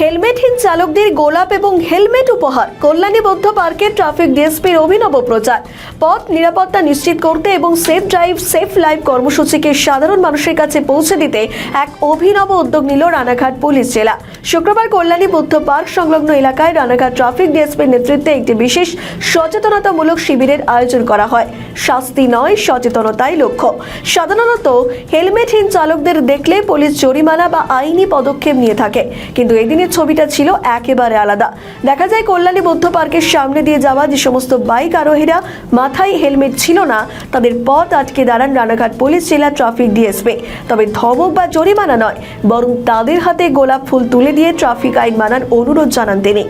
হেলমেটহীন চালকদের গোলাপ এবং হেলমেট উপহার। কল্যাণী বৌদ্ধ পার্কে ট্রাফিক ডিএসপির অভিনব প্রচার। পথ, নিরাপত্তা নিশ্চিত করতে এবং সেফ ড্রাইভ, সেফ লাইফ কর্মসূচিকে সাধারণ মানুষের কাছে পৌঁছে দিতে এক অভিনব উদ্যোগ নিল রানাঘাট পুলিশ জেলা। শুক্রবার কল্যাণী বৌদ্ধ পার্ক সংলগ্ন এলাকায় রানাঘাট ট্রাফিক ডিএসপির নেতৃত্বে একটি বিশেষ সচেতনতামূলক শিবিরের আয়োজন করা হয়। শাস্তি নয়, সচেতনতাই লক্ষ্য। সাধারণত হেলমেটহীন চালকদের দেখলে পুলিশ জরিমানা বা আইনি পদক্ষেপ নিয়ে থাকে। কিন্তু এদিনের ছবিটা ছিল একেবারে আলাদা। দেখা যায় কল্যাণী বৌদ্ধ পার্কের সামনে দিয়ে যাওয়া যে সমস্ত বাইক আরোহীরা মাথায় হেলমেট ছিল না, তাদের পথ আটকে দাঁড়ান রানাঘাট পুলিশ, জেলা ট্রাফিক ডিএসপি। তবে ধমক বা জরিমানা নয়, বরং তাদের হাতে গোলাপ ফুল তুলে দিয়ে ট্রাফিক আইন মানার অনুরোধ জানান তিনি।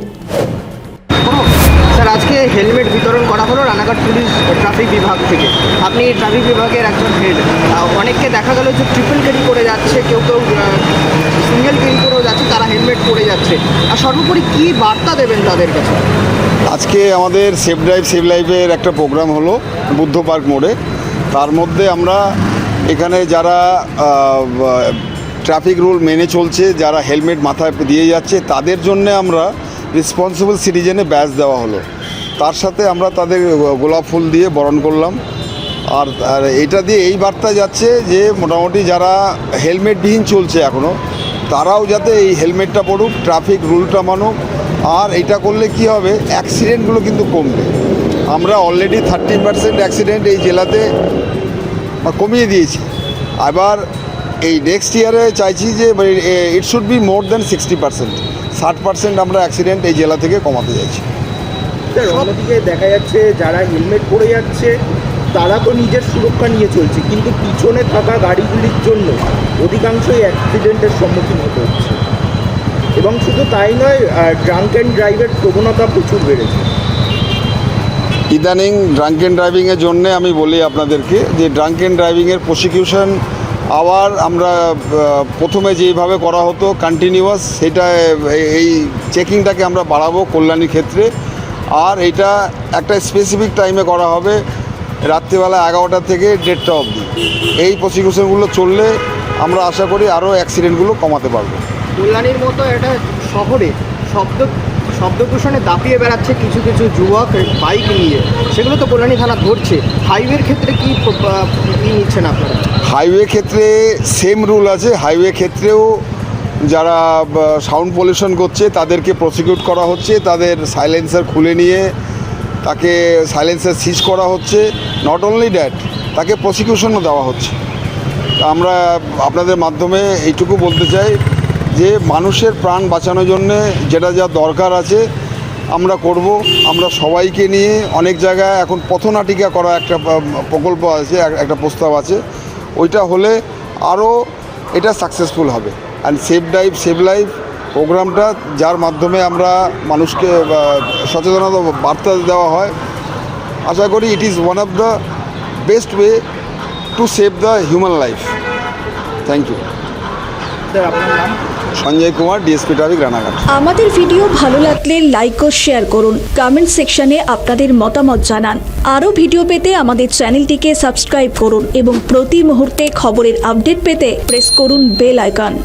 আজকে হেলমেট বিতরণ হলো রানাঘাট পুলিশ ট্রাফিক বিভাগ থেকে। আপনি ট্রাফিক বিভাগের একজন হেড অনেককে দেখা গেল যে ট্রিপল ক্যারি করে যাচ্ছে, কেউ কেউ সিঙ্গেল ক্যারি করেও যাচ্ছে, তারা হেলমেট পরে যাচ্ছে। আর সর্বোপরি কি বার্তা দেবেন তাদের কাছে? আজকে আমাদের সেফ ড্রাইভ সেভ লাইফের একটা প্রোগ্রাম হলো বুদ্ধ পার্ক মোড়ে। তার মধ্যে আমরা এখানে যারা ট্রাফিক রুল মেনে চলছে, যারা হেলমেট মাথায় দিয়ে যাচ্ছে, তাদের জন্য আমরা রেসপন্সিবল সিটিজেনে ব্যাচ দেওয়া হলো। তার সাথে আমরা তাদের গোলাপ ফুল দিয়ে বরণ করলাম। আর আর এটা দিয়ে এই বার্তা যাচ্ছে যে মোটামুটি যারা হেলমেটবিহীন চলছে এখনও তারাও যাতে এই হেলমেটটা পড়ুক ট্রাফিক রুলটা মানুক। আর এটা করলে কি হবে, অ্যাক্সিডেন্টগুলো কিন্তু কমবে। আমরা অলরেডি থার্টি পার্সেন্ট অ্যাক্সিডেন্ট এই জেলাতে কমিয়ে দিয়েছি। আবার এই নেক্সট ইয়ারে চাইছি যে it should be more than sixty percent ষাট পার্সেন্ট আমরা অ্যাক্সিডেন্ট এই জেলা থেকে কমাতে চাইছি। অন্যদিকে দেখা যাচ্ছে যারা হেলমেট পরে যাচ্ছে, তারা তো নিজের সুরক্ষা নিয়ে চলছে, কিন্তু পিছনে থাকা গাড়িগুলির জন্য অধিকাংশই অ্যাক্সিডেন্টের সম্মুখীন হতে হচ্ছে। এবং শুধু তাই নয় ড্রাঙ্ক অ্যান্ড ড্রাইভের প্রবণতা প্রচুর বেড়েছে। ইদানিং ড্রাঙ্কেন ড্রাইভিংয়ের জন্য আমি বলি আপনাদেরকে যে ড্রাঙ্কেন ড্রাইভিংয়ের প্রসিকিউশন আবার আমরা প্রথমে যেভাবে করা হতো কন্টিনিউয়াস সেটা, এই চেকিংটাকে আমরা বাড়াবো কল্যাণীর ক্ষেত্রে। আর এটা একটা স্পেসিফিক টাইমে করা হবে রাত্রিবেলা এগারোটা থেকে দেড়টা অবধি। এই প্রসিকিউশনগুলো চললে আমরা আশা করি আরও অ্যাক্সিডেন্টগুলো কমাতে পারব। কল্যাণীর মতো এটা শহরে শব্দ শব্দদূষণে দাপিয়ে বেড়াচ্ছে কিছু কিছু যুবক বাইক নিয়ে। সেগুলো তো কল্যাণী থানা ধরছে। হাইওয়ের ক্ষেত্রে কি নিচ্ছেন আপনারা? হাইওয়ে ক্ষেত্রে সেম রুল আছে। হাইওয়ে ক্ষেত্রেও যারা সাউন্ড পলিউশন করছে, তাদেরকে প্রসিকিউট করা হচ্ছে, তাদের সাইলেন্সার খুলে নিয়ে তাকে সাইলেন্সার সিজ করা হচ্ছে। নট অনলি দ্যাট তাকে প্রসিকিউশনও দেওয়া হচ্ছে। আমরা আপনাদের মাধ্যমে এইটুকু বলতে চাই যে, মানুষের প্রাণ বাঁচানোর জন্যে যেটা যা দরকার আছে, আমরা করব। আমরা সবাইকে নিয়ে অনেক জায়গায় এখন পথনাটিকা করা একটা প্রকল্প আছে, একটা প্রস্তাব আছে। ওইটা হলে আরও এটা সাকসেসফুল হবে। And safe drive save life প্রোগ্রামটা যার মাধ্যমে আমরা মানুষকে সচেতনতা বার্তা দেওয়া হয়। আশা করি it is one of the best way to save the human life thank you sir আপনার সঞ্জয় কুমার ডিএসপি ট্রাফিক রানাঘাট আমাদের ভিডিও ভালো লাগলে লাইক ও শেয়ার করুন। কমেন্ট সেকশনে আপনাদের মতামত জানান। আরও ভিডিও পেতে আমাদের চ্যানেলটিকে সাবস্ক্রাইব করুন এবং প্রতি মুহূর্তে খবরের আপডেট পেতে প্রেস করুন বেল আইকন